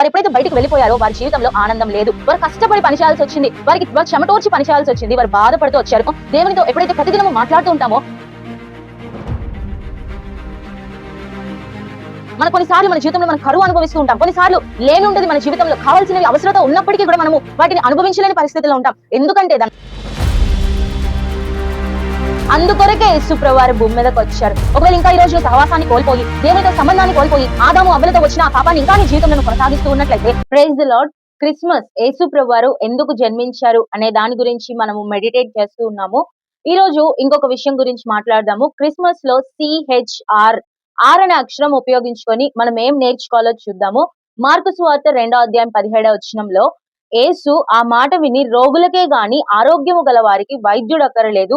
వారు ఎప్పుడైతే బయటకు వెళ్ళిపోయారో వారి జీవితంలో ఆనందం లేదు. వారు కష్టపడి పనిచేయాల్సి వచ్చింది. వారికి వారు చెమటోర్చి పనిచేయాల్సి వచ్చింది. వారు బాధపడుతూ వచ్చారు. దేవునితో ఎప్పుడైతే ప్రతిదినము మాట్లాడుతూ ఉంటామో మన కొన్నిసార్లు మన జీవితంలో మనం కరువు అనుభవిస్తూ ఉంటాం. కొన్నిసార్లు లేని ఉండదు మన జీవితంలో కావాల్సినవి అవసరత ఉన్నప్పటికీ కూడా మనము వాటిని అనుభవించలేని పరిస్థితిలో ఉంటాం. ఎందుకంటే దాని అందుకొరకే యేసుప్రభు భూమి మీదకి వచ్చారు. ఒకవేళ ఇంకా ఈ రోజు సహవాసాన్ని కోల్పోయి దేవునితో సంబంధాన్ని కోల్పోయి ఆదాము అవ్వలతో వచ్చిన ఆ పాపాన్ని ఇంకా నీ జీవితంలో కొనసాగిస్తూ ఉన్నట్లయితే ప్రైజ్ ద లార్డ్ క్రిస్మస్ యేసుప్రభు వారు ఎందుకు జన్మించారు అనే దాని గురించి మనము మెడిటేట్ చేస్తూ ఉన్నాము. ఈ రోజు ఇంకొక విషయం గురించి మాట్లాడదాము. క్రిస్మస్లో సిహెచ్ఆర్ ఆర్ అనే అక్షరం ఉపయోగించుకొని మనం ఏం నేర్చుకోవాలో చూద్దాము. మార్కు సువార్త రెండో అధ్యాయం పదిహేడవ వచ్చినంలో ఏసు ఆ మాట విని రోగులకే గాని ఆరోగ్యము గల వారికి వైద్యుడు అక్కరలేదు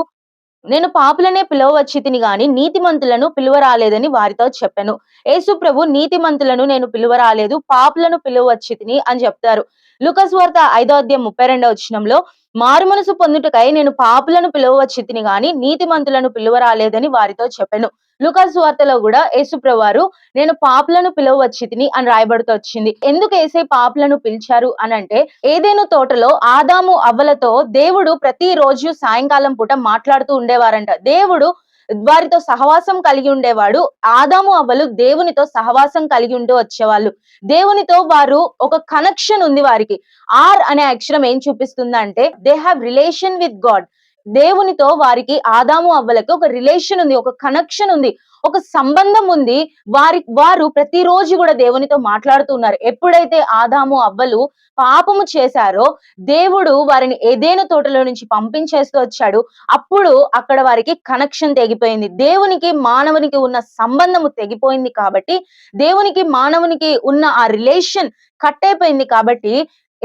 నేను పాపులనే పిలవచ్చి తిని గాని నీతిమంతులను పిలువరాలేదని వారితో చెప్పాను. యేసు ప్రభు నీతిమంతులను నేను పిలువరాలేదు పాపులను పిలువచ్చి తిని అని చెప్తారు. లుకస్ వార్త ఐదో అధ్యాయం ముప్పై రెండవ వచ్చినంలో మారుమనసు పొందుటకై నేను పాపులను పిలువచ్చి తిని గాని నీతిమంతులను పిలువరాలేదని వారితో చెప్పాను. లుకాస్ వార్తలో కూడా యేసుప్రవారు నేను పాపులను పిలువచ్చి తిని అని రాయబడుతూ వచ్చింది. ఎందుకు ఏసే పాపులను పిలిచారు అని అంటే ఏదేను తోటలో ఆదాము అవ్వలతో దేవుడు ప్రతి రోజు సాయంకాలం పూట మాట్లాడుతూ ఉండేవారంట. దేవుడు వారితో సహవాసం కలిగి ఉండేవాడు. ఆదాము అవ్వలు దేవునితో సహవాసం కలిగి ఉంటూ వచ్చేవాళ్ళు. దేవునితో వారు ఒక కనెక్షన్ ఉంది వారికి. ఆర్ అనే అక్షరం ఏం చూపిస్తుంది అంటే they have relation with God దేవునితో వారికి ఆదాము అవ్వలకి ఒక రిలేషన్ ఉంది ఒక కనెక్షన్ ఉంది ఒక సంబంధం ఉంది. వారి వారు ప్రతిరోజు కూడా దేవునితో మాట్లాడుతున్నారు ఎప్పుడైతే ఆదాము అవ్వలు పాపము చేశారో దేవుడు వారిని ఏదేను తోటలో నుంచి పంపించేస్తూ వచ్చాడు. అప్పుడు అక్కడ వారికి కనెక్షన్ తెగిపోయింది. దేవునికి మానవునికి ఉన్న సంబంధము తెగిపోయింది కాబట్టి దేవునికి మానవునికి ఉన్న ఆ రిలేషన్ కట్ అయిపోయింది కాబట్టి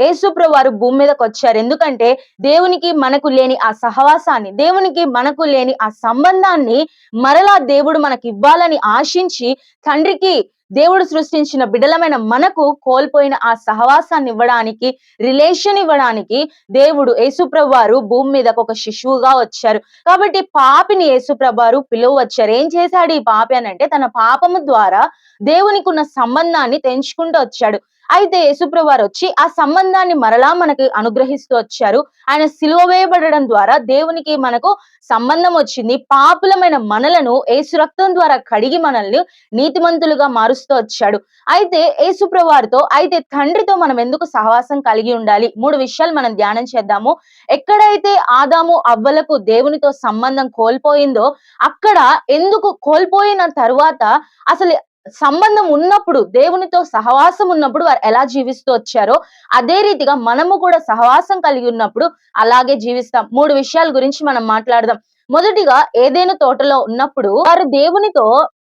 యేసుప్ర వారు భూమి మీదకి వచ్చారు. ఎందుకంటే దేవునికి మనకు లేని ఆ సహవాసాన్ని దేవునికి మనకు లేని ఆ సంబంధాన్ని మరలా దేవుడు మనకి ఇవ్వాలని ఆశించి తండ్రికి దేవుడు సృష్టించిన బిడలమైన మనకు కోల్పోయిన ఆ సహవాసాన్ని ఇవ్వడానికి రిలేషన్ ఇవ్వడానికి దేవుడు యేసుప్రభు వారు భూమి మీదకు ఒక శిశువుగా వచ్చారు. కాబట్టి పాపిని యేసుప్రభు పిలువచ్చారు. ఏం చేశాడు ఈ పాపి అని అంటే తన పాపము ద్వారా దేవునికి ఉన్న సంబంధాన్ని తెంచుకుంటూ వచ్చాడు. అయితే యేసుప్రవారు వచ్చి ఆ సంబంధాన్ని మరలా మనకి అనుగ్రహిస్తూ వచ్చారు. ఆయన సిలువ వేయబడడం ద్వారా దేవునికి మనకు సంబంధం వచ్చింది. పాపులమైన మనలను యేసు రక్తం ద్వారా కడిగి మనల్ని నీతిమంతులుగా మారుస్తూ వచ్చాడు. అయితే యేసుప్రవారితో అయితే తండ్రితో మనం ఎందుకు సహవాసం కలిగి ఉండాలి? మూడు విషయాలు మనం ధ్యానం చేద్దాము. ఎక్కడైతే ఆదాము అవ్వలకు దేవునితో సంబంధం కోల్పోయిందో అక్కడ ఎందుకు కోల్పోయిన తరువాత అసలు సంబంధం ఉన్నప్పుడు దేవునితో సహవాసం ఉన్నప్పుడు వారు ఎలా జీవిస్తూ వచ్చారో అదే రీతిగా మనము కూడా సహవాసం కలిగి ఉన్నప్పుడు అలాగే జీవిస్తాం. మూడు విషయాల గురించి మనం మాట్లాడదాం. మొదటిగా ఏదైనా తోటలో ఉన్నప్పుడు వారు దేవునితో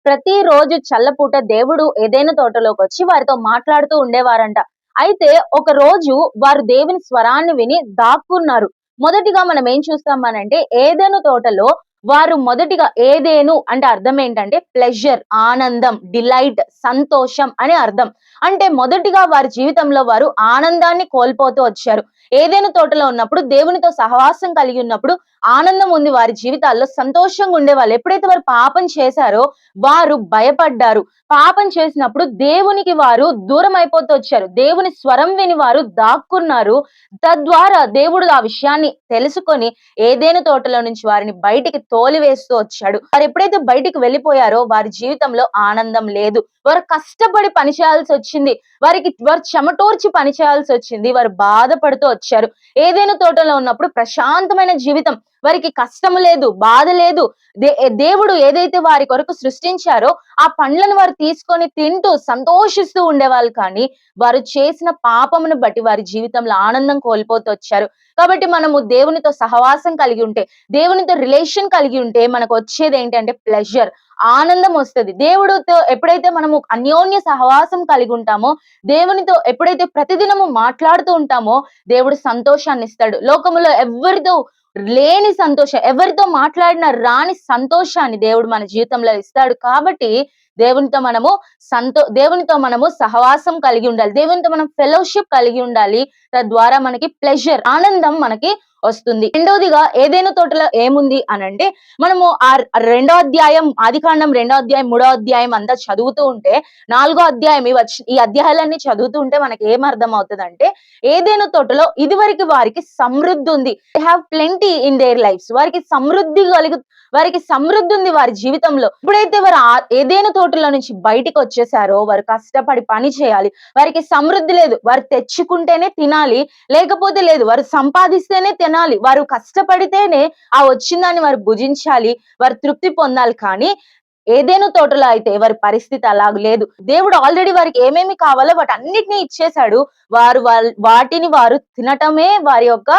ప్రతి రోజు చల్లపూట దేవుడు ఏదైనా తోటలోకి వచ్చి వారితో మాట్లాడుతూ ఉండేవారంట. అయితే ఒక రోజు వారు దేవుని స్వరాన్ని విని దాక్కున్నారు. మొదటిగా మనం ఏం చూస్తామనంటే ఏదైనా తోటలో వారు మొదటిగా ఏదేను అంటే అర్థం ఏంటంటే ప్లెజర్ ఆనందం డిలైట్ సంతోషం అనే అర్థం. అంటే మొదటిగా వారి జీవితంలో వారు ఆనందాన్ని కోల్పోతూ వచ్చారు. ఏదైనా తోటలో ఉన్నప్పుడు దేవునితో సహవాసం కలిగి ఉన్నప్పుడు ఆనందం ఉంది వారి జీవితాల్లో సంతోషంగా ఉండేవాళ్ళు. ఎప్పుడైతే వారు పాపం చేశారో వారు భయపడ్డారు. పాపం చేసినప్పుడు దేవునికి వారు దూరం అయిపోతూ వచ్చారు. దేవుని స్వరం విని వారు దాక్కున్నారు. తద్వారా దేవుడు ఆ విషయాన్ని తెలుసుకొని ఏదైనా తోటలో నుంచి వారిని బయటికి తోలివేస్తూ వచ్చాడు. వారు ఎప్పుడైతే బయటికి వెళ్ళిపోయారో వారి జీవితంలో ఆనందం లేదు. వారు కష్టపడి పని చేయాల్సి వచ్చింది. వారికి వారు చెమటోర్చి పని చేయాల్సి వచ్చింది. వారు బాధపడుతూ వచ్చారు. ఏదైనా తోటలో ఉన్నప్పుడు ప్రశాంతమైన జీవితం వారికి కష్టం లేదు బాధ లేదు. దే దేవుడు ఏదైతే వారి కొరకు సృష్టించారో ఆ పండ్లను వారు తీసుకొని తింటూ సంతోషిస్తూ ఉండేవాళ్ళు కానీ వారు చేసిన పాపమును బట్టి వారి జీవితంలో ఆనందం కోల్పోతూ వచ్చారు. కాబట్టి మనము దేవునితో సహవాసం కలిగి ఉంటే దేవునితో రిలేషన్ కలిగి ఉంటే మనకు వచ్చేది ఏంటంటే ప్లెజర్ ఆనందం వస్తుంది. దేవుడితో ఎప్పుడైతే మనము అన్యోన్య సహవాసం కలిగి ఉంటామో దేవునితో ఎప్పుడైతే ప్రతిదినము మాట్లాడుతూ ఉంటామో దేవుడు సంతోషాన్ని ఇస్తాడు. లోకములో ఎవరితో లేని సంతోషం. ఎవరితో మాట్లాడిన రాని సంతోషాన్ని దేవుడు మన జీవితంలో ఇస్తాడు. కాబట్టి దేవునితో మనము సంతో దేవునితో మనము సహవాసం కలిగి ఉండాలి. దేవునితో మనం ఫెలోషిప్ కలిగి ఉండాలి. తద్వారా మనకి ప్లెజర్ ఆనందం మనకి వస్తుంది. రెండోదిగా ఏదైనా తోటలో ఏముంది అని అంటే మనము ఆ రెండో అధ్యాయం ఆదికాండం రెండో అధ్యాయం మూడో అధ్యాయం అంతా చదువుతూ ఉంటే నాలుగో అధ్యాయం ఈ వచ్చి ఈ అధ్యాయాలన్నీ చదువుతూ ఉంటే మనకి ఏం అర్థం అవుతుంది అంటే ఏదైనా తోటలో ఇదివరకు వారికి సమృద్ధి ఉంది. They have plenty in their lives వారికి సమృద్ధి కలుగు వారికి సమృద్ధి ఉంది వారి జీవితంలో. ఎప్పుడైతే వారు ఏదైనా తోటలో నుంచి బయటికి వచ్చేసారో వారు కష్టపడి పని చేయాలి. వారికి సమృద్ధి లేదు. వారు తెచ్చుకుంటేనే తినాలి. లేకపోతే లేదు. వారు సంపాదిస్తేనే తినాలి. వారు కష్టపడితేనే ఆ వచ్చిందాన్ని వారు భుజించాలి వారు తృప్తి పొందాలి కానీ ఏదైనా తోటలో అయితే వారి పరిస్థితి అలాగ లేదు. దేవుడు ఆల్రెడీ వారికి ఏమేమి కావాలో వాటి అన్నిటినీ ఇచ్చేశాడు. వారు వాటిని వారు తినటమే వారి యొక్క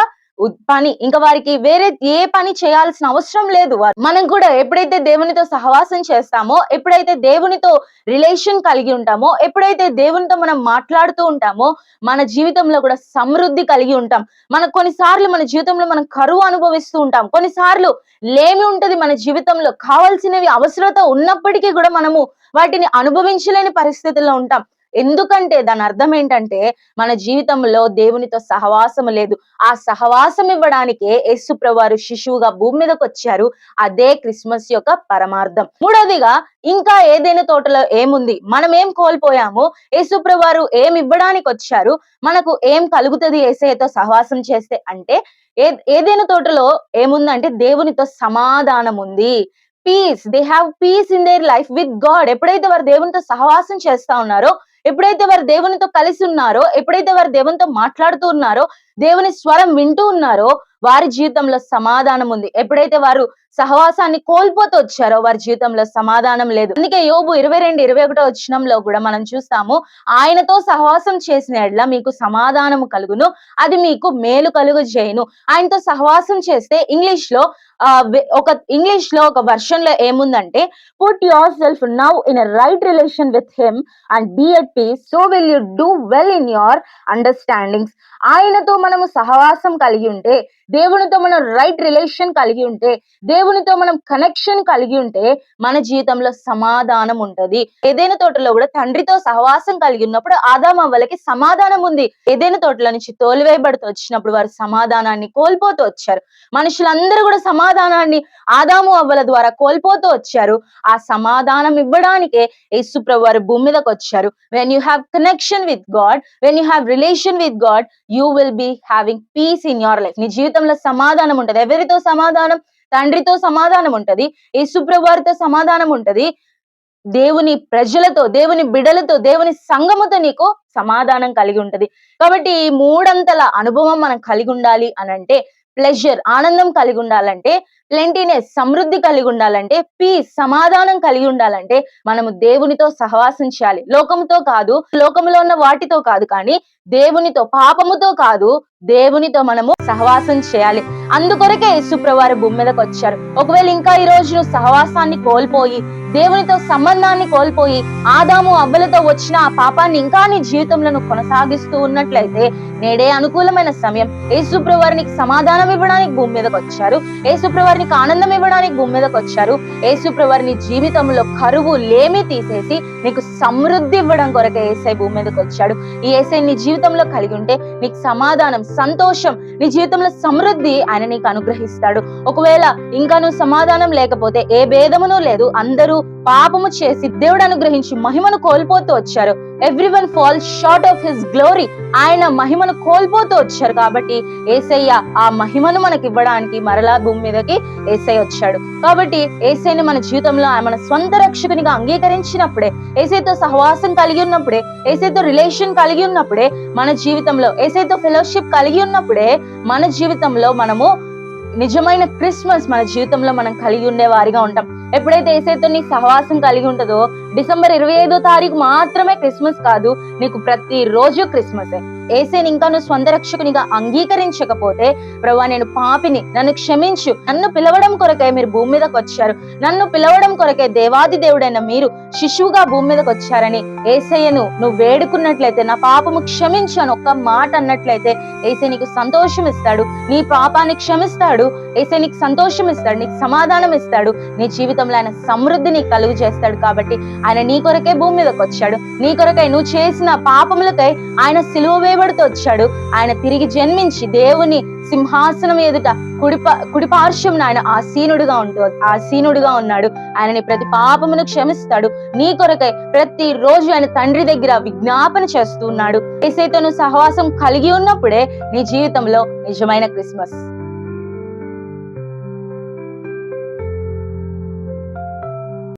పని ఇంకా వారికి వేరే ఏ పని చేయాల్సిన అవసరం లేదు. వారు మనం కూడా ఎప్పుడైతే దేవునితో సహవాసం చేస్తామో ఎప్పుడైతే దేవునితో రిలేషన్ కలిగి ఉంటామో ఎప్పుడైతే దేవునితో మనం మాట్లాడుతూ ఉంటామో మన జీవితంలో కూడా సమృద్ధి కలిగి ఉంటాం. మన కొన్నిసార్లు మన జీవితంలో మనం కరువు అనుభవిస్తూ ఉంటాం. కొన్నిసార్లు లేమి ఉంటది మన జీవితంలో. కావాల్సినవి అవసరత ఉన్నప్పటికీ కూడా మనము వాటిని అనుభవించలేని పరిస్థితుల్లో ఉంటాం. ఎందుకంటే దాని అర్థం ఏంటంటే మన జీవితంలో దేవునితో సహవాసం లేదు. ఆ సహవాసం ఇవ్వడానికే యేసు శిశువుగా భూమి మీదకి వచ్చారు. అదే క్రిస్మస్ యొక్క పరమార్థం. మూడవదిగా ఇంకా ఏదైనా తోటలో ఏముంది? మనం ఏం కోల్పోయాము? యేసు ఏం ఇవ్వడానికి వచ్చారు? మనకు ఏం కలుగుతుంది ఏసయ్యతో సహవాసం చేస్తే? అంటే ఏ ఏదైనా తోటలో ఏముందంటే దేవునితో సమాధానం ఉంది. Peace they have peace in their life with God ఎప్పుడైతే వారు దేవునితో సహవాసం చేస్తా ఉన్నారో ఎప్పుడైతే వారు దేవునితో కలిసి ఉన్నారో ఎప్పుడైతే వారు దేవునితో మాట్లాడుతూ ఉన్నారో దేవుని స్వరం వింటూ ఉన్నారో వారి జీవితంలో సమాధానం ఉంది. ఎప్పుడైతే వారు సహవాసాన్ని కోల్పోతూ వచ్చారో వారి జీవితంలో సమాధానం లేదు. అందుకే యోబు ఇరవై రెండు ఇరవై ఒకటో వచ్చినంలో కూడా మనం చూస్తాము ఆయనతో సహవాసం చేసిన ఎడ్ల మీకు సమాధానము కలుగును అది మీకు మేలు కలుగు చేయను. ఆయనతో సహవాసం చేస్తే ఇంగ్లీష్లో ఆ, ఒక ఇంగ్లీష్లో ఒక వర్షన్లో ఏముందంటే put yourself now in right relation with him and be at peace so will you do well in your understandings ఆయనతో మనము సహవాసం కలిగి ఉంటే దేవునితో మనం రైట్ రిలేషన్ కలిగి ఉంటే దేవునితో మనం కనెక్షన్ కలిగి ఉంటే మన జీవితంలో సమాధానం ఉంటుంది. ఏదైనా తోటలో కూడా తండ్రితో సహవాసం కలిగి ఉన్నప్పుడు ఆదామవ్వలకి సమాధానం ఉంది. ఏదైనా తోటలో నుంచి తోలివేయబడుతూ వచ్చినప్పుడు వారు సమాధానాన్ని కోల్పోతూ వచ్చారు. మనుషులందరూ కూడా సమాధానాన్ని ఆదాము అవ్వల ద్వారా కోల్పోతూ వచ్చారు. ఆ సమాధానం ఇవ్వడానికే యేసుప్రభు వారు భూమి మీదకి వచ్చారు. When you have connection with God when you have relation with God you will be having peace in your life నీ జీవితంలో సమాధానం ఉంటది. ఎవరితో సమాధానం? తండ్రితో సమాధానం ఉంటది. యేసుప్రభువారితో సమాధానం ఉంటది. దేవుని ప్రజలతో దేవుని బిడలతో దేవుని సంగముతో నీకు సమాధానం కలిగి ఉంటది. కాబట్టి ఈ మూడంతల అనుభవం మనం కలిగి ఉండాలి అని అంటే ప్లెజర్ ఆనందం కలిగి ఉండాలంటే ప్లెంటీనెస్ సమృద్ధి కలిగి ఉండాలంటే పీస్ సమాధానం కలిగి ఉండాలంటే మనము దేవునితో సహవాసం చేయాలి. లోకంతో కాదు లోకంలో ఉన్న వాటితో కాదు కానీ దేవునితో పాపముతో కాదు దేవునితో మనము సహవాసం చేయాలి. అందుకొరకే యేసుప్రవారు భూమి మీదకి వచ్చారు. ఒకవేళ ఇంకా ఈ రోజు నువ్వు సహవాసాన్ని కోల్పోయి దేవునితో సంబంధాన్ని కోల్పోయి ఆదాము అవ్వలతో వచ్చిన ఆ పాపాన్ని ఇంకా నీ జీవితంలో నువ్వు కొనసాగిస్తూ ఉన్నట్లయితే నేడే అనుకూలమైన సమయం. యేసుప్రవారు నీకు సమాధానం ఇవ్వడానికి భూమి మీదకి వచ్చారు. యేసుప్రవారు దేవునికి ఆనందం ఇవ్వడానికి భూమి మీదకి వచ్చారు. యేసుప్రవారు నీ జీవితంలో కరువు లేమి తీసేసి నీకు సమృద్ధి ఇవ్వడం కొరకే ఏసై భూమి మీదకి వచ్చాడు. ఈ ఏసై నీ జీవితంలో కలిగి ఉంటే నీకు సమాధానం సంతోషం నీ జీవితంలో సమృద్ధి ఆయన నీకు అనుగ్రహిస్తాడు. ఒకవేళ ఇంకా నువ్వు సమాధానం లేకపోతే ఏ భేదమును లేదు. అందరూ పాపము చేసి దేవుడు అనుగ్రహించి మహిమను కోల్పోతూ వచ్చారు. Everyone fall short of his glory ఆయన మహిమను కోల్పోతూ వచ్చారు కాబట్టి ఏసయ్య ఆ మహిమను మనకి ఇవ్వడానికి మరలా భూమి మీదకి ఏసై వచ్చాడు. కాబట్టి ఏసైని మన జీవితంలో ఆయన మన స్వంత రక్షకునిగా అంగీకరించినప్పుడే ఏసైతో సహవాసం కలిగి ఉన్నప్పుడే ఏసైతో రిలేషన్ కలిగి ఉన్నప్పుడే మన జీవితంలో ఏసైతో ఫెలోషిప్ కలిగి ఉన్నప్పుడే మన జీవితంలో మనము నిజమైన క్రిస్మస్ మన జీవితంలో మనం కలిగి ఉండే వారిగా ఉంటాం. ఎప్పుడైతే ఏసైతో నీ సహవాసం కలిగి ఉంటుందో డిసెంబర్ ఇరవై ఐదో తారీఖు మాత్రమే క్రిస్మస్ కాదు నీకు ప్రతి రోజు క్రిస్మసే. ఏసైని ఇంకా నువ్వు స్వంత రక్షకునిగా అంగీకరించకపోతే ప్రభా నేను పాపిని నన్ను క్షమించు. నన్ను పిలవడం కొరకే మీరు భూమి మీదకి వచ్చారు. నన్ను పిలవడం కొరకే దేవాది దేవుడైన మీరు శిశువుగా భూమి మీదకి వచ్చారని ఏసయ్యను నువ్వు వేడుకున్నట్లయితే నా పాపము క్షమించు అని ఒక్క మాట అన్నట్లయితే ఏసే నీకు సంతోషం ఇస్తాడు. నీ పాపాన్ని క్షమిస్తాడు. ఏసే నీకు సంతోషం ఇస్తాడు. నీకు సమాధానం ఇస్తాడు. నీ జీవితంలో ఆయన సమృద్ధి నీకు కలుగు చేస్తాడు కాబట్టి ఆయన నీ కొరకే భూమి మీదకి వచ్చాడు. నీ కొరకై నువ్వు చేసిన పాపములకై ఆయన సిలువ వేయబడుతూ వచ్చాడు. ఆయన తిరిగి జన్మించి దేవుని సింహాసనం ఎదుట కుడిప కుడిపార్శ్వం ఆయన ఆసీనుడుగా ఉంటూ ఆసీనుడుగా ఉన్నాడు. ఆయనని ప్రతి పాపమును క్షమిస్తాడు. నీ కొరకై ప్రతి రోజు ఆయన తండ్రి దగ్గర విజ్ఞాపన చేస్తూ ఉన్నాడు. ఏసైతో సహవాసం కలిగి ఉన్నప్పుడే నీ జీవితంలో నిజమైన క్రిస్మస్.